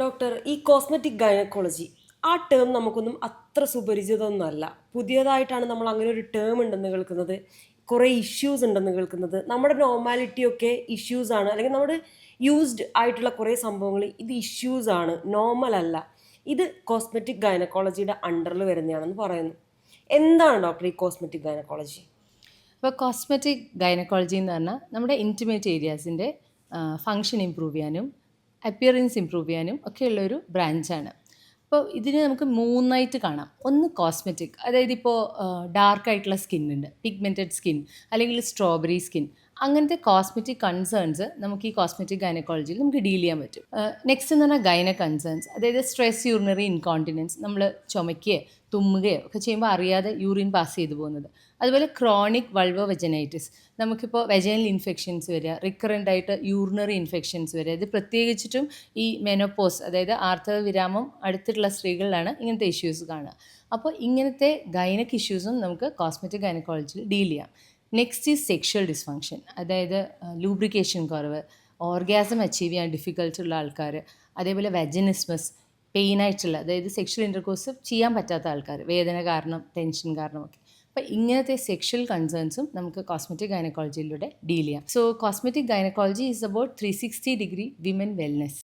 Doctor ഈ cosmetic gynaecology ആ term നമുക്കൊന്നും അത്ര സുപരിചിതമൊന്നുമല്ല. പുതിയതായിട്ടാണ് നമ്മൾ അങ്ങനെ ഒരു ടേം ഉണ്ടെന്ന് കേൾക്കുന്നത് കുറേ ഇഷ്യൂസ് ഉണ്ടെന്ന് കേൾക്കുന്നത്. നമ്മുടെ നോർമാലിറ്റിയൊക്കെ ഇഷ്യൂസ് ആണ്. അല്ലെങ്കിൽ നമ്മുടെ യൂസ്ഡ് ആയിട്ടുള്ള കുറേ സംഭവങ്ങൾ ഇത് ഇഷ്യൂസ് ആണ് നോർമൽ അല്ല. ഇത് കോസ്മെറ്റിക് ഗൈനക്കോളജിയുടെ അണ്ടറിൽ വരുന്നതാണെന്ന് പറയുന്നു. എന്താണ് ഡോക്ടർ ഈ കോസ്മെറ്റിക് ഗൈനക്കോളജി അപ്പോൾ കോസ്മെറ്റിക് ഗൈനക്കോളജി എന്ന് പറഞ്ഞാൽ നമ്മുടെ ഇന്റിമേറ്റ് ഏരിയാസിന്റെ ഫങ്ഷൻ ഇമ്പ്രൂവ് ചെയ്യാനും അപ്പിയറൻസ് ഇമ്പ്രൂവ് ചെയ്യാനും ഒക്കെയുള്ളൊരു ബ്രാഞ്ചാണ് അപ്പോൾ ഇതിന് നമുക്ക് മൂന്നായിട്ട് കാണാം. ഒന്ന് കോസ്മെറ്റിക് അതായത് ഇപ്പോൾ ഡാർക്ക് ആയിട്ടുള്ള സ്കിൻ ഉണ്ട്. പിഗ്മെന്റഡ് സ്കിൻ അല്ലെങ്കിൽ സ്ട്രോബെറി സ്കിൻ അങ്ങനത്തെ കോസ്മെറ്റിക് കൺസേൺസ് നമുക്ക് ഈ കോസ്മെറ്റിക് ഗൈനക്കോളജിയിൽ നമുക്ക് ഡീൽ ചെയ്യാൻ പറ്റും. നെക്സ്റ്റ് എന്ന് പറഞ്ഞാൽ ഗൈന കൺസേൺസ് അതായത് സ്ട്രെസ് യൂറിനറി ഇൻകോണ്ടിനൻസ് നമ്മൾ ചുമയ്ക്കുകയോ തുമ്മുകയോ ഒക്കെ ചെയ്യുമ്പോൾ അറിയാതെ യൂറിൻ പാസ് ചെയ്തു പോകുന്നത്. അതുപോലെ ക്രോണിക് വൾവ വെജനൈറ്റിസ് നമുക്കിപ്പോൾ വെജനൽ ഇൻഫെക്ഷൻസ് വരിക റിക്കറന്റ് ആയിട്ട് യൂറിനറി ഇൻഫെക്ഷൻസ് വരിക. ഇത് പ്രത്യേകിച്ചിട്ടും ഈ മെനോപ്പോസ് അതായത് ആർത്തവ വിരാമം അടുത്തിട്ടുള്ള സ്ത്രീകളിലാണ് ഇങ്ങനത്തെ ഇഷ്യൂസ് കാണുക. അപ്പോൾ ഇങ്ങനത്തെ ഗൈനക് ഇഷ്യൂസും നമുക്ക് കോസ്മെറ്റിക് ഗൈനക്കോളജിയിൽ ഡീൽ ചെയ്യാം. നെക്സ്റ്റ് ഈസ് സെക്ഷൽ ഡിസ്ഫങ്ഷൻ അതായത് ലൂബ്രിക്കേഷൻ കുറവ് ഓർഗാസം അച്ചീവ് ചെയ്യാൻ ഡിഫിക്കൽട്ടുള്ള ആൾക്കാർ അതേപോലെ വെജനിസ്മസ് പെയിൻ ആയിട്ടുള്ള അതായത് സെക്ഷൽ ഇന്റർകോഴ്സ് ചെയ്യാൻ പറ്റാത്ത ആൾക്കാർ വേദന കാരണം ടെൻഷൻ കാരണമൊക്കെ അപ്പോൾ ഇങ്ങനത്തെ സെക്ഷൽ കൺസേൺസും നമുക്ക് കോസ്മെറ്റിക് ഗൈനക്കോളജിയിലൂടെ ഡീൽ ചെയ്യാം. So cosmetic gynaecology is about three sixty degree women wellness